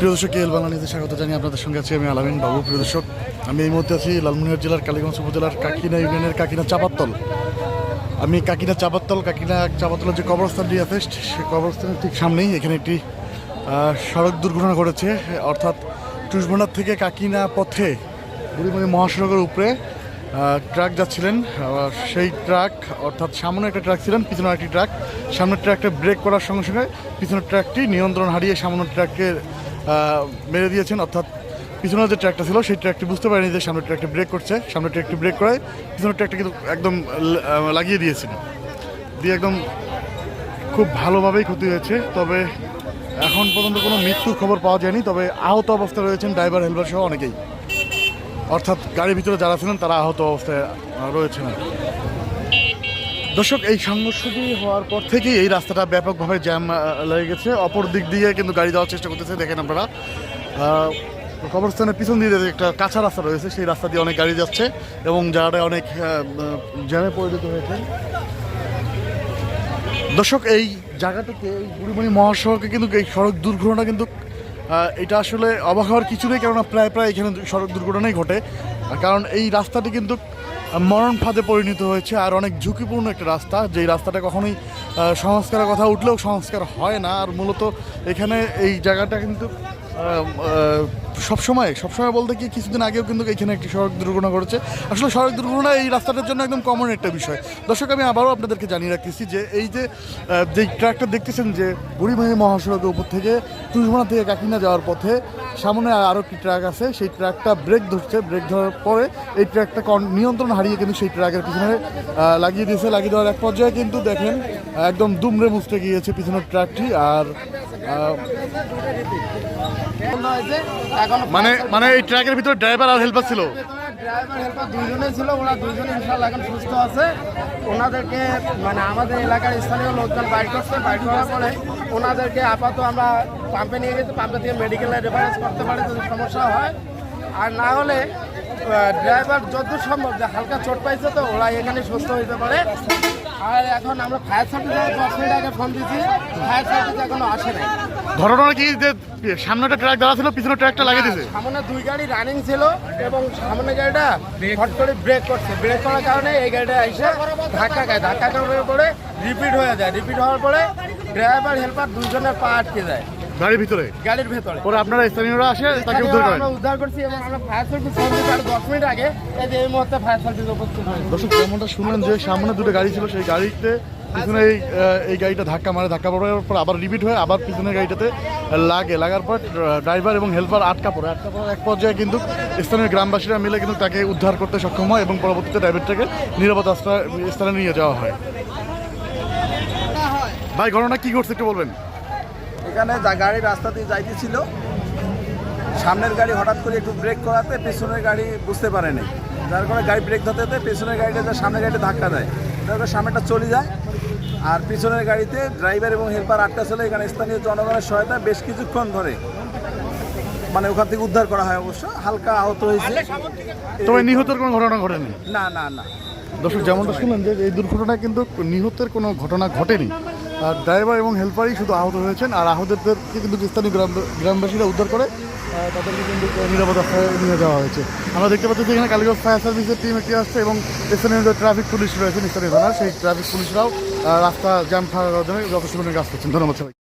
প্রিয় দর্শক এল বাংলা স্বাগত জানিয়ে আপনাদের সঙ্গে আছি আমি আলামিন বাবু। প্রিয় দর্শক আমি এই মুহূর্তে আছি লালমনিরহাট জেলার কালীগঞ্জ উপজেলার কাকিনা ইউনিয়নের কাকিনা চাপাত্তল। আমি কাকিনা চাপাত্তল কাকিনা চাপাত্তলের যে কবরস্থানটি আছে সে কবরস্থানের ঠিক সামনেই এখানে একটি সড়ক দুর্ঘটনা ঘটেছে। অর্থাৎ টুসবনার থেকে কাকিনা পথে বুড়িমণি মহাসড়কের উপরে ট্রাক যাচ্ছিলেন। সেই ট্রাক অর্থাৎ সামনে একটা ট্রাক ছিলেন পিছনে একটি ট্রাক। সামনের ট্রাকটা ব্রেক করার সঙ্গে সঙ্গে পিছনের ট্রাকটি নিয়ন্ত্রণ হারিয়ে সামনের ট্রাককে আহ, মেরে দিয়েছেন, অর্থাৎ পিছনের যে ট্র্যাকটা ছিল, সেই ট্র্যাকটি বুঝতে পারেনি যে সামনের ট্র্যাকটি ব্রেক করছে। সামনের ট্র্যাকটি ব্রেক করায় পিছনের ট্র্যাকটা কিন্তু একদম লাগিয়ে দিয়েছিল। দিয়ে একদম খুব ভালোভাবেই ক্ষতি হয়েছে। তবে এখন পর্যন্ত কোনো মৃত্যুর খবর পাওয়া যায়নি। তবে আহত অবস্থায় রয়েছেন ড্রাইভার হেলপার সহ অনেকেই। অর্থাৎ গাড়ির ভিতরে যারা ছিলেন, তারা আহত অবস্থায় রয়েছেন আর। দর্শক, এই সংঘর্ষটি হওয়ার পর থেকেই এই রাস্তাটা ব্যাপকভাবে জ্যাম লেগে গেছে। অপর দিক দিয়ে কিন্তু গাড়ি যাওয়ার চেষ্টা করতেছে, দেখেন আপনারা। কবরস্থানের পিছন দিয়ে একটা কাঁচা রাস্তা রয়েছে, সেই রাস্তা দিয়ে অনেক গাড়ি যাচ্ছে এবং জায়গাটা অনেক জ্যামে পরিণত হয়েছে। দর্শক, এই জায়গাটাতে এই মহাসড়কে কিন্তু এই সড়ক দুর্ঘটনা কিন্তু এটা আসলে অবাক হওয়ার কিছু নেই, কেননা প্রায় প্রায় এখানে সড়ক দুর্ঘটনাই ঘটে। কারণ এই রাস্তাটি কিন্তু মরণ ফাঁদে পরিণত হয়েছে আর অনেক ঝুঁকিপূর্ণ একটা রাস্তা। যেই রাস্তাটা কখনোই সংস্কারের কথা উঠলেও সংস্কার হয় না। আর মূলত এখানে এই জায়গাটা কিন্তু সবসময় সবসময় বলতে কি কিছুদিন আগেও কিন্তু এখানে একটি সড়ক দুর্ঘটনা ঘটেছে। আসলে সড়ক দুর্ঘটনা এই রাস্তাটার জন্য একদম কমন একটা বিষয়। দর্শক, আমি আবারও আপনাদেরকে জানিয়ে রাখতেছি যে এই যে যে ট্র্যাকটা দেখতেছেন যে বুড়িমাহি মহাসড়কের উপর থেকে তুষমানা থেকে কাকিনা যাওয়ার পথে সামনে আরও একটি ট্র্যাক আছে। সেই ট্র্যাকটা ব্রেক ধরছে। ব্রেক ধরার পরে এই ট্র্যাকটা নিয়ন্ত্রণ হারিয়ে কিন্তু সেই ট্রাকের পিছনে লাগিয়ে দিয়েছে। লাগিয়ে দেওয়ার এক পর্যায়ে কিন্তু দেখেন, একদম দুমড়ে মুচড়ে গিয়েছে পিছনের ট্র্যাকটি আর মানে মানে এই ট্রাকের ভিতরে ড্রাইভার আর হেল্পার ছিল? ড্রাইভার ছিল, ওরা এখন সুস্থ আছে। ওনাদেরকে মানে আমাদের এলাকার স্থানীয় লোকজন করছে পরে ওনাদেরকে আপাতত আমরা পাম্পে নিয়ে পাম্পে মেডিকেলে করতে পারে যদি সমস্যা হয়। আর না হলে ড্রাইভার যত সম্ভব যে হালকা চোট পাইছে তো ওরা এখানে সুস্থ হইতে পারে। আর এখন আমরা ফায়ার সার্ভিসে দশ মিনিট আগে ফোন দিয়েছি। ফায়ার সার্ভিস এখনও আসে নাই। ঘটনা কি যে সামনে একটা ট্রাক দাঁড়া ছিল পিছনে ট্রাকটা লাগিয়ে দিয়েছে? সামনে দুই গাড়ি রানিং ছিল এবং সামনে গাড়িটা হট করে ব্রেক করছে। ব্রেক করার কারণে এই গাড়িটা এসে ধাক্কা খায়। ধাক্কা খাওয়ার পরে রিপিট হয়ে যায়। রিপিট হওয়ার পরে ড্রাইভার হেল্পার দুজনের পা আটকে যায়। গাড়ির ভিতরে? গাড়ির ভেতরে। পরে আপনারা স্থানীয়রা আসে তাকে উদ্ধার করেন। আমরা উদ্ধার করছি এবং আমরা ফায়ার সার্ভিস ফোন দিচ্ছি আর দশ মিনিট আগে এই যে এই মুহূর্তে ফায়ার সার্ভিস উপস্থিত হয়েছে। দর্শক যেমনটা শুনলেন যে সামনে দুটো গাড়ি ছিল সেই গাড়িতে পিছনে এই এই গাড়িটা ধাক্কা মারে ধাক্কা পড়ার পর আবার রিপিট হয়ে আবার পিছনের গাড়িটাতে লাগে। লাগার পর ড্রাইভার এবং হেল্পার আটকা পড়ে। আটকা পড়ার এক পর্যায়ে কিন্তু স্থানীয় গ্রামবাসীরা মিলে কিন্তু তাকে উদ্ধার করতে সক্ষম হয় এবং পরবর্তীতে ড্রাইভারটাকে নিরাপদ আশ্রয় স্থানে নিয়ে যাওয়া হয়। ভাই ঘটনা কি ঘটছে একটু বলবেন? এখানে যা গাড়ি রাস্তা দিয়ে যাইতেছিল সামনের গাড়ি হঠাৎ করে একটু ব্রেক করাতে পেছনের গাড়ি বুঝতে পারেনি। যার কারণে গাড়ি ব্রেক ধরতে পেছনের গাড়িটা যা সামনের গাড়িটা ধাক্কা দেয় যার কারণে সামনেটা চলে যায়। আর পিছনের গাড়িতে ড্রাইভার এবং হেল্পার আটটা ছিল এখানে স্থানীয় জনগণের সহায়তা বেশ কিছুক্ষণ ধরে মানে ওখান থেকে উদ্ধার করা হয় অবশ্য হালকা আহত হয়েছে। তবে নিহতের কোনো ঘটনা ঘটেনি? না না না। দর্শক যেমনটা শুনলেন যে এই দুর্ঘটনায় কিন্তু নিহতের কোনো ঘটনা ঘটেনি। আর ড্রাইভার এবং হেল্পারই শুধু আহত হয়েছেন, আর আহতদেরকে কিন্তু স্থানীয় গ্রাম গ্রামবাসীরা উদ্ধার করে তাদেরকে কিন্তু নিরাপদ আশ্রয়ে নিয়ে যাওয়া হয়েছে। আমরা দেখতে পাচ্ছি যে এখানে কালীগঞ্জ ফায়ার সার্ভিসের টিম একটি আসছে এবং স্থানীয় যে ট্রাফিক পুলিশ রয়েছেন স্থানীয় থানা সেই ট্রাফিক পুলিশরাও রাস্তা জ্যাম থাকার জন্য যথেষ্ট কাজ করছেন। ধন্যবাদ